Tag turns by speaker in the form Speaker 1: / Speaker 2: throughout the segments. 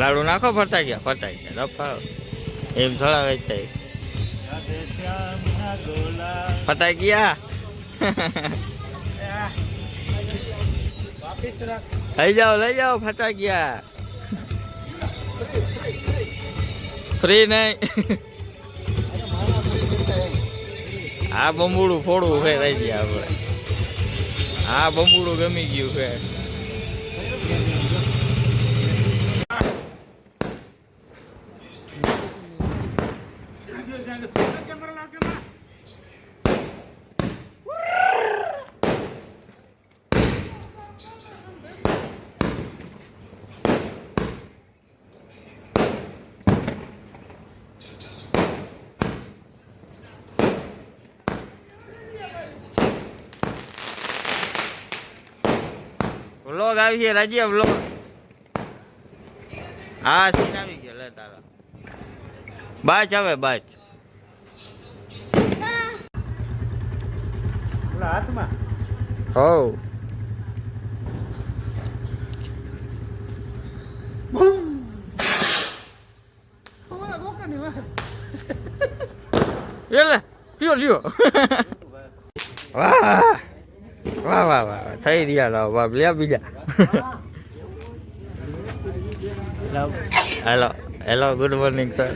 Speaker 1: લાડુ નાખો ફટાક્યા ફટાક્યા રફાળો એમ થોડા વેચાય
Speaker 2: ફટાઈ રાખ
Speaker 1: લઈ જાઓ લઈ જાઓ ફટાક્યા ફ્રી નહીં. આ બંબુડું ફોડવું છે રહી ગયા આપણે. આ બંબુડું ગમી ગયું છે. વ્લોગ આવી છે રાજ્ય વ્લોગ હા સીન આવી ગયો લે તારા. બાચ આવે બાચ
Speaker 2: હાથમાં?
Speaker 1: હો એટલે લ્યો લ્યો. વાહ વાહ વાહ વાહ થઈ રહ્યા લાવ બાપ લ્યા બીજા. Hello hello good morning sir.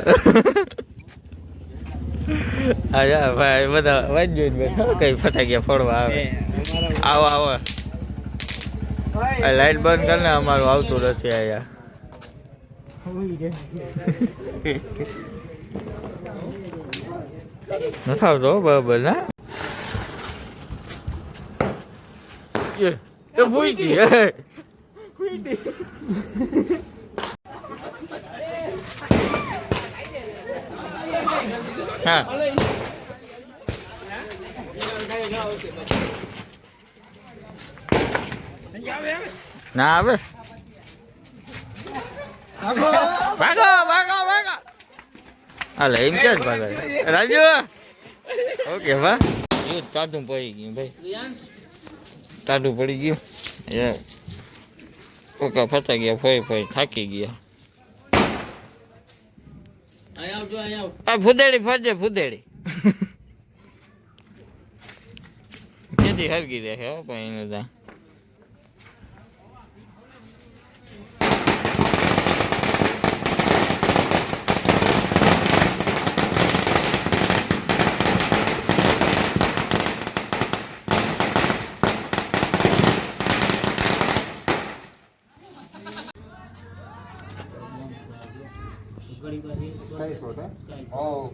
Speaker 1: હા ભાઈ, બધા વાંચ્યું જ બેઠો કઈ ફટાક્યા ફોડવા આવે. આવો આવો. લાઈટ બંધ કરીને અમારું આવતું નથી અહીંયા. નથી આવતો બરાબર, ના? એ ભૂઈ એ. હા. ના, આવે. ભાગો ભાગો ભાગો. હાલે, એમ કે ભાગે? રાજુ? ઓકે વાહ એ ટાટું પડી ગયું, ભાઈ. ટાટું પડી ગયું. એ ઓકે ફટા ગયા, ફરી ફરી થાકી ગયા. આ ફુદેડી ફરજે ફુદેડી. કેદી હરગી દે હો પણ એનું ત્યાં Oh.